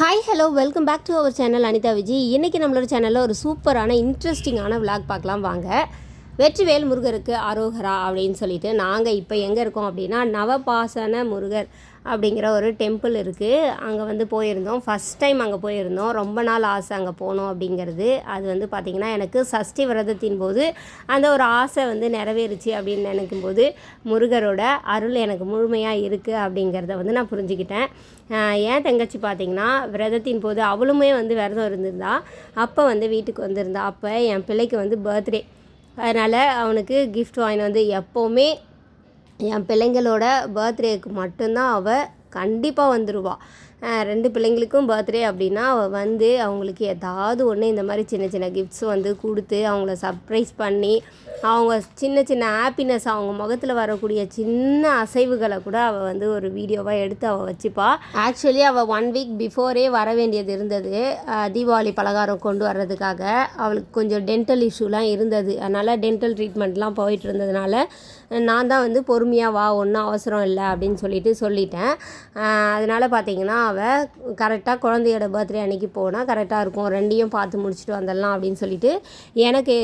Hi hello welcome back to our channel Anitha Viji இன்றைக்கி நம்மளோட சேனலில் ஒரு சூப்பரான இன்ட்ரெஸ்டிங்கான விளாக் பார்க்கலாம். வாங்க. வெற்றிவேல் முருகருக்கு அரோகரா அப்படின்னு சொல்லிட்டு நாங்கள் இப்போ எங்கே இருக்கோம் அப்படின்னா நவபாசன முருகர். அப்படிங்கிற ஒரு டெம்பிள் இருக்குது அங்கே வந்து போயிருந்தோம். ஃபஸ்ட் டைம் அங்கே போயிருந்தோம். ரொம்ப நாள் ஆசை அங்கே போகணும் அப்படிங்கிறது. அது வந்து பார்த்திங்கன்னா எனக்கு சஷ்டி விரதத்தின் போது அந்த ஒரு ஆசை வந்து நிறைவேறுச்சு அப்படின்னு நினைக்கும் போது முருகரோட அருள் எனக்கு முழுமையாக இருக்குது அப்படிங்கிறத வந்து நான் புரிஞ்சுக்கிட்டேன். ஏன் தங்கச்சி பார்த்திங்கன்னா விரதத்தின் போது அவளுமே வந்து விரதம் இருந்திருந்தா அப்போ வந்து வீட்டுக்கு வந்திருந்தா அப்போ என் பிள்ளைக்கு வந்து பர்த்டே அதனால் அவனுக்கு கிஃப்ட் வாங்கிட்டு வந்து எப்போவுமே என் பிள்ளைங்களோட பர்த்டேக்கு மட்டும்தான் அவள் கண்டிப்பாக வந்துடுவா ரெண்டு பிள்ளைங்களுக்கும் பர்த்டே அப்படின்னா அவள் வந்து அவங்களுக்கு ஏதாவது ஒன்று இந்த மாதிரி சின்ன சின்ன கிஃப்ட்ஸ் வந்து கொடுத்து அவங்கள சர்ப்ரைஸ் பண்ணி அவங்க சின்ன சின்ன ஹாப்பினஸ் அவங்க முகத்தில் வரக்கூடிய சின்ன அசைவுகளை கூட அவள் வந்து ஒரு வீடியோவாக எடுத்து அவள் வச்சுப்பா. ஆக்சுவலி அவள் ஒன் வீக் பிஃபோரே வர வேண்டியது இருந்தது. தீபாவளி பலகாரம் கொண்டு வர்றதுக்காக. அவளுக்கு கொஞ்சம் டென்டல் இஷ்யூலாம் இருந்தது. அதனால் டென்டல் ட்ரீட்மெண்ட்லாம் போயிட்டு இருந்ததுனால நான் தான் வந்து பொறுமையாக வா ஒன்றும் அவசரம் இல்லை அப்படின்னு சொல்லிட்டு சொல்லிட்டேன். அதனால் பார்த்தீங்கன்னா அவள் கரெக்டாக குழந்தையோட பர்த்டே அன்னைக்கு போனால் கரெக்டாக இருக்கும். ரெண்டையும் பார்த்து முடிச்சுட்டு வந்துடலாம் அப்படின்னு சொல்லிட்டு எனக்கு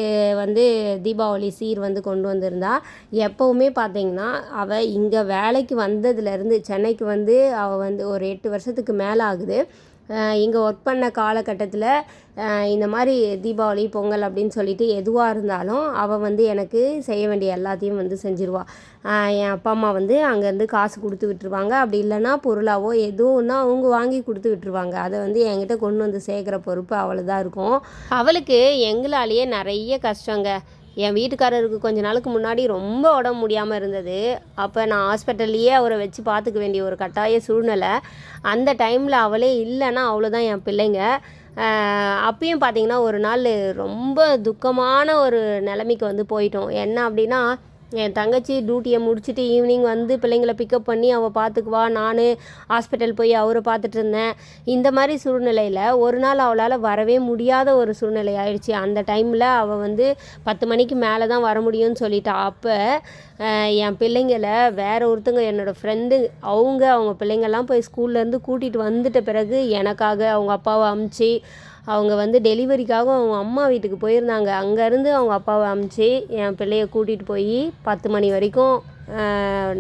வந்து தீபாவளி சீர் வந்து கொண்டு வந்திருந்தா. எப்போவுமே பார்த்தீங்கன்னா அவள் இங்கே வேலைக்கு வந்ததுலேருந்து சென்னைக்கு வந்து அவள் வந்து ஒரு எட்டு வருஷத்துக்கு மேலே ஆகுது. இங்கே ஒர்க் பண்ண காலகட்டத்தில் இந்த மாதிரி தீபாவளி பொங்கல் அப்படின்னு சொல்லிட்டு எதுவாக இருந்தாலும் அவள் வந்து எனக்கு செய்ய வேண்டிய எல்லாத்தையும் வந்து செஞ்சிருவா. என் அப்பா அம்மா வந்து அங்கேருந்து காசு கொடுத்து விட்டுருவாங்க. அப்படி இல்லைன்னா பொருளாவோ எதுவும்னா அவங்க வாங்கி கொடுத்து விட்டுருவாங்க. அதை வந்து என்கிட்ட கொண்டு வந்து சேர்க்குற பொறுப்பு அவ்வளோதான் தான் இருக்கும். அவளுக்கு எங்களாலேயே நிறைய கஷ்டங்க. என் வீட்டுக்காரருக்கு கொஞ்ச நாளுக்கு முன்னாடி ரொம்ப உடம்பு முடியாமல் இருந்தது. அப்போ நான் ஹாஸ்பிட்டல்லையே அவரை வச்சு பார்த்துக்க வேண்டிய ஒரு கட்டாய சூழ்நிலை. அந்த டைமில் அவளே இல்லைன்னா அவ்வளோதான் என் பிள்ளைங்க. அப்பயும் பார்த்தீங்கன்னா ஒரு நாள் ரொம்ப துக்கமான ஒரு நிலைமைக்கு வந்து போயிட்டோம். என்ன அப்படின்னா என் தங்கச்சி டியூட்டியை முடிச்சுட்டு ஈவினிங் வந்து பிள்ளைங்களை பிக்கப் பண்ணி அவள் பார்த்துக்குவா நான் ஹாஸ்பிட்டல் போய் அவரை பார்த்துட்டு இருந்தேன். இந்த மாதிரி சூழ்நிலையில் ஒரு நாள் அவளால் வரவே முடியாத ஒரு சூழ்நிலை ஆயிடுச்சு. அந்த டைமில் அவள் வந்து பத்து மணிக்கு மேலே தான் வர முடியும்னு சொல்லிட்டா. அப்போ என் பிள்ளைங்களை வேற ஒருத்தங்க என்னோடய ஃப்ரெண்டு அவங்க அவங்க பிள்ளைங்கள்லாம் போய் ஸ்கூல்லேருந்து கூட்டிகிட்டு வந்துட்ட பிறகு எனக்காக அவங்க அப்பாவை அமுச்சு அவங்க வந்து டெலிவரிக்காக அவங்க அம்மா வீட்டுக்கு போயிருந்தாங்க. அங்கேருந்து அவங்க அப்பாவை அமுச்சு என் பிள்ளைய கூட்டிகிட்டு போய் பத்து மணி வரைக்கும்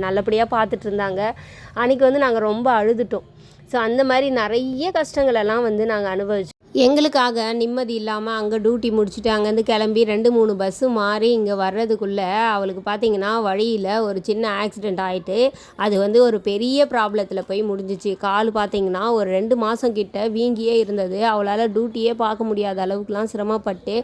நல்லபடியாக பார்த்துட்டு இருந்தாங்க. அன்றைக்கி வந்து நாங்கள் ரொம்ப அழுதுட்டோம். ஸோ அந்த மாதிரி நிறைய கஷ்டங்களெல்லாம் வந்து நாங்கள் அனுபவிச்சோம். எங்களுக்காக நிம்மதி இல்லாமல் அங்கே டியூட்டி முடிச்சுட்டு அங்கேருந்து கிளம்பி ரெண்டு மூணு பஸ்ஸு மாறி இங்கே வர்றதுக்குள்ளே அவளுக்கு பார்த்தீங்கன்னா வழியில் ஒரு சின்ன ஆக்சிடெண்ட் ஆகிட்டு அது வந்து ஒரு பெரிய ப்ராப்ளத்தில் போய் முடிஞ்சிச்சு. கால் பார்த்தீங்கன்னா ஒரு ரெண்டு மாதம் கிட்ட வீங்கியே இருந்தது. அவளால் டியூட்டியே பார்க்க முடியாத அளவுக்குலாம் சிரமப்பட்டு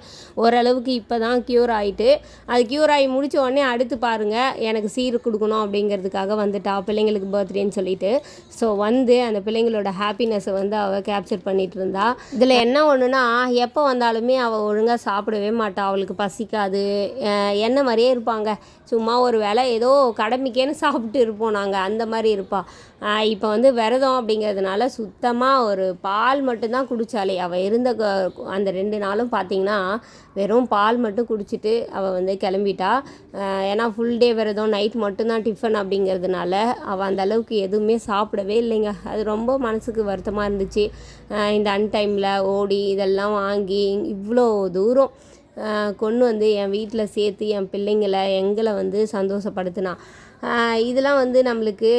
ஓரளவுக்கு இப்போ தான் க்யூர் ஆகிட்டு அது க்யூர் ஆகி முடித்த உடனே அடுத்து பாருங்கள் எனக்கு சீர் கொடுக்கணும் அப்படிங்கிறதுக்காக வந்துட்டா பிள்ளைங்களுக்கு பர்த்டேன்னு சொல்லிட்டு. ஸோ வந்து அந்த பிள்ளைங்களோட ஹாப்பினஸை வந்து அவள் கேப்சர் பண்ணிகிட்டு இருந்தா. இதில் என்ன ஒன்றுனா எப்போ வந்தாலுமே அவள் ஒழுங்காக சாப்பிடவே மாட்டாள் அவளுக்கு பசிக்காது. என்ன மாதிரியே இருப்பாங்க. சும்மா ஒரு வேளை ஏதோ கடமைக்கேன்னு சாப்பிட்டு இருப்போம் நாங்கள் அந்த மாதிரி இருப்பாள் இப்போ வந்து விரதம் அப்படிங்கிறதுனால சுத்தமாக ஒரு பால் மட்டும்தான் குடித்தாலே அவள் இருந்த அந்த ரெண்டு நாளும் பார்த்தீங்கன்னா வெறும் பால் மட்டும் குடிச்சிட்டு அவள் வந்து கிளம்பிட்டா. ஏன்னா ஃபுல் டே விரதம் நைட் மட்டும்தான் டிஃபன் அப்படிங்கிறதுனால அவள் அந்த அளவுக்கு எதுவுமே சாப்பிடவே இல்லைங்க. அது ரொம்ப மனசுக்கு வருத்தமாக இருந்துச்சு. இந்த அன்டைமில் ஓடி இதெல்லாம் வாங்கி இவ்வளோ தூரம் கொண்டு வந்து என் வீட்டில் சேர்த்து என் பிள்ளைங்களை எங்களை வந்து சந்தோஷப்படுத்தினா. இதெல்லாம் வந்து நம்மளுக்கு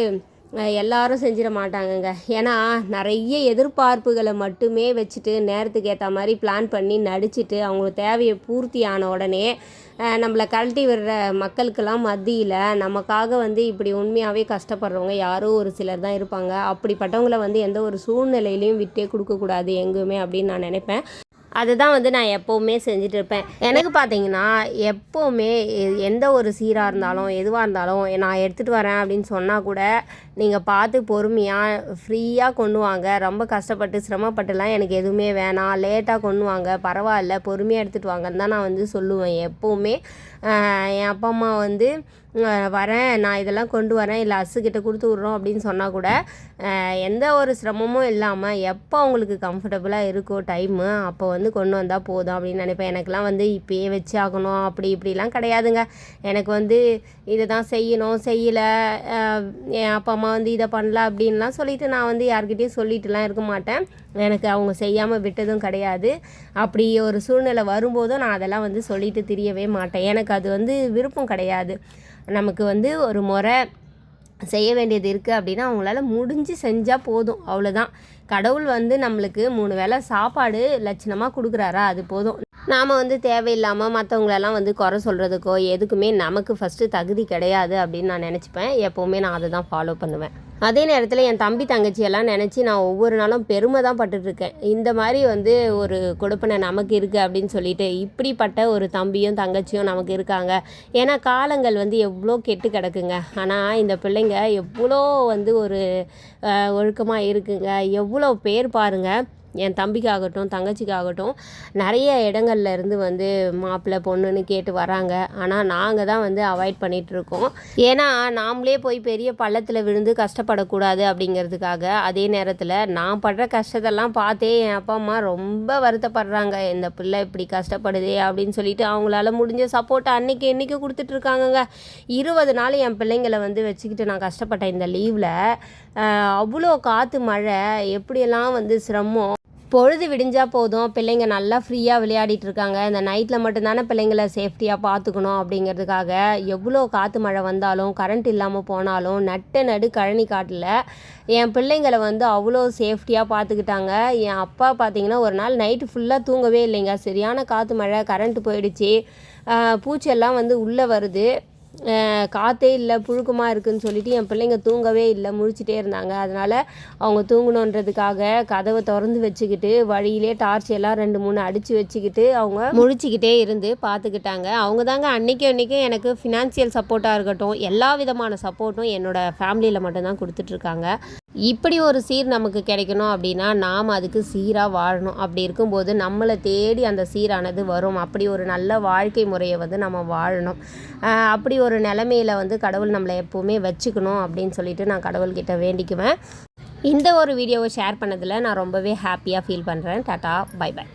எல்லாரும் செஞ்சிட மாட்டாங்கங்க. ஏன்னா நிறைய எதிர்பார்ப்புகளை மட்டுமே வச்சுட்டு நேரத்துக்கு ஏற்ற மாதிரி பிளான் பண்ணி நடிச்சிட்டு அவங்களுக்கு தேவையை பூர்த்தி ஆன உடனே நம்மளை கழட்டி விடுற மக்களுக்கெல்லாம் மத்தியில் நமக்காக வந்து இப்படி உண்மையாகவே கஷ்டப்படுறவங்க யாரோ ஒரு சிலர் தான் இருப்பாங்க. அப்படிப்பட்டவங்கள வந்து எந்த ஒரு சூழ்நிலையிலையும் விட்டே கொடுக்கக்கூடாது எங்குமே அப்படின்னு நான் நினைப்பேன். அதுதான் வந்து நான் எப்போவுமே செஞ்சுட்டு இருப்பேன் எனக்கு பார்த்தீங்கன்னா எப்போவுமே எந்த ஒரு சீராக இருந்தாலும் எதுவாக இருந்தாலும் நான் எடுத்துகிட்டு வரேன் அப்படின்னு சொன்னால் கூட நீங்கள் பார்த்து பொறுமையாக ஃப்ரீயாக கொண்டு வாங்க. ரொம்ப கஷ்டப்பட்டு சிரமப்பட்டுலாம் எனக்கு எதுவுமே வேணாம். லேட்டாக கொண்டு வாங்க. பரவாயில்ல பொறுமையாக எடுத்துகிட்டு வாங்கன்னு தான் நான் வந்து சொல்லுவேன் எப்போவுமே. என் அப்பா அம்மா வந்து வரேன். நான் இதெல்லாம் கொண்டு வரேன். இல்லை அசுக்கிட்ட கொடுத்து விட்றோம் அப்படின்னு சொன்னால் கூட எந்த ஒரு சிரமமும் இல்லாமல் எப்போ அவங்களுக்கு கம்ஃபர்டபுளாக இருக்கோ டைமு அப்போ வந்து வந்து கொண்டு வந்தால் போதும் அப்படின்னு நினைப்பேன். எனக்கெலாம் வந்து இப்பயே வச்சு ஆகணும். அப்படி இப்படிலாம் கிடையாதுங்க. எனக்கு வந்து இதை தான் செய்யணும் செய்யலை என் அப்பா அம்மா வந்து இதை பண்ணல அப்படின்லாம் சொல்லிவிட்டு நான் வந்து யார்கிட்டயும் சொல்லிட்டுலாம் இருக்க மாட்டேன். எனக்கு அவங்க செய்யாமல் விட்டதும் கிடையாது. அப்படி ஒரு சூழ்நிலை வரும்போதும் நான் அதெல்லாம் வந்து சொல்லிட்டு திரியவே மாட்டேன். எனக்கு அது வந்து விருப்பம் கிடையாது. நமக்கு வந்து ஒரு முறை செய்ய வேண்டியது இருக்குது அப்படின்னா அவங்களால முடிஞ்சு செஞ்சால் போதும். அவ்வளோதான் கடவுள் வந்து நம்மளுக்கு மூணு வேளை சாப்பாடு லட்சணமாக கொடுக்குறாரா அது போதும். நாம் வந்து தேவையில்லாமல் மற்றவங்களெல்லாம் வந்து குறை சொல்கிறதுக்கோ எதுக்குமே நமக்கு ஃபஸ்ட்டு தகுதி கிடையாது அப்படின்னு நான் நினச்சிப்பேன். எப்போவுமே நான் அதை தான் ஃபாலோ பண்ணுவேன். அதே நேரத்தில் என் தம்பி தங்கச்சியெல்லாம் நினச்சி நான் ஒவ்வொரு நாளும் பெருமை தான் பட்டுட்ருக்கேன் இந்த மாதிரி வந்து ஒரு கொடுப்பனை நமக்கு இருக்குது அப்படின்னு சொல்லிட்டு இப்படிப்பட்ட ஒரு தம்பியும் தங்கச்சியும் நமக்கு இருக்காங்க. ஏன்னா காலங்கள் வந்து எவ்வளோ கெட்டு கிடக்குங்க. ஆனால் இந்த பிள்ளைங்க எவ்வளோ வந்து ஒரு ஒழுக்கமாக இருக்குங்க. எவ்வளோ பேர் பாருங்கள் என் தம்பிக்காகட்டும் தங்கச்சிக்காகட்டும் நிறைய இடங்கள்ல இருந்து வந்து மாப்பிள்ளை பொண்ணுன்னு கேட்டு வராங்க. ஆனால் நாங்கள் தான் வந்து அவாய்ட் பண்ணிகிட்ருக்கோம் ஏன்னா நாமளே போய் பெரிய பள்ளத்தில் விழுந்து கஷ்டப்படக்கூடாது அப்படிங்கிறதுக்காக அதே நேரத்தில் நான் படுற கஷ்டத்தெல்லாம் பார்த்தே என் அப்பா அம்மா ரொம்ப வருத்தப்படுறாங்க. இந்த பிள்ளை இப்படி கஷ்டப்படுதே அப்படின்னு சொல்லிட்டு அவங்களால முடிஞ்ச சப்போர்ட்டை அன்னைக்கு என்றைக்கு கொடுத்துட்ருக்காங்கங்க இருபது நாள் என் பிள்ளைங்களை வந்து வச்சுக்கிட்டு நான் கஷ்டப்பட்டேன். இந்த லீவில் அவ்வளோ காற்று மழை எப்படியெல்லாம் வந்து சிரமம்? பொழுது விடிஞ்சால் போதும். பிள்ளைங்க நல்லா ஃப்ரீயாக விளையாடிட்டு இருக்காங்க. இந்த நைட்டில் மட்டும்தானே பிள்ளைங்கள சேஃப்டியாக பார்த்துக்கணும் அப்படிங்கிறதுக்காக எவ்வளோ காற்று மழை வந்தாலும் கரண்ட் இல்லாமல் போனாலும் நட்டு நடு கழனி காட்டில் என் பிள்ளைங்களை வந்து அவ்வளோ சேஃப்டியாக பார்த்துக்கிட்டாங்க. என் அப்பா பார்த்தீங்கன்னா ஒரு நாள் நைட்டு ஃபுல்லாக தூங்கவே இல்லைங்க. சரியான காற்று மழை கரண்ட் போயிடுச்சு. பூச்செல்லாம் வந்து உள்ளே வருது. காற்றே இல்லை புழுக்கமாக இருக்குன்னு சொல்லிட்டு என் பிள்ளைங்க தூங்கவே இல்லை முழிச்சிட்டே இருந்தாங்க. அதனால் அவங்க தூங்கணுன்றதுக்காக கதவை திறந்து வச்சுக்கிட்டு வழியிலே டார்ச் எல்லாம் ரெண்டு மூணு அடித்து வச்சுக்கிட்டு அவங்க முழிச்சிக்கிட்டே இருந்து பார்த்துக்கிட்டாங்க அவங்க தாங்க அன்றைக்கும் அன்றைக்கும் எனக்கு ஃபினான்சியல் சப்போர்ட்டாக இருக்கட்டும் எல்லா விதமான சப்போர்ட்டும் என்னோடய ஃபேமிலியில் மட்டும்தான் கொடுத்துட்ருக்காங்க இப்படி ஒரு சீர் நமக்கு கிடைக்கணும் அப்படின்னா நாம் அதுக்கு சீராக வாழணும். அப்படி இருக்கும்போது நம்மளை தேடி அந்த சீரானது வரும். அப்படி ஒரு நல்ல வாழ்க்கை முறையை வந்து நம்ம வாழணும். அப்படி ஒரு ஒரு நிலமையில வந்து கடவுள் நம்மளை எப்போவுமே வச்சுக்கணும் அப்படின்னு சொல்லிட்டு நான் கடவுள்கிட்ட வேண்டிக்குவேன். இந்த ஒரு வீடியோவை ஷேர் பண்ணதில் நான் ரொம்பவே ஹாப்பியாக ஃபீல் பண்ணுறேன் டாட்டா பை பை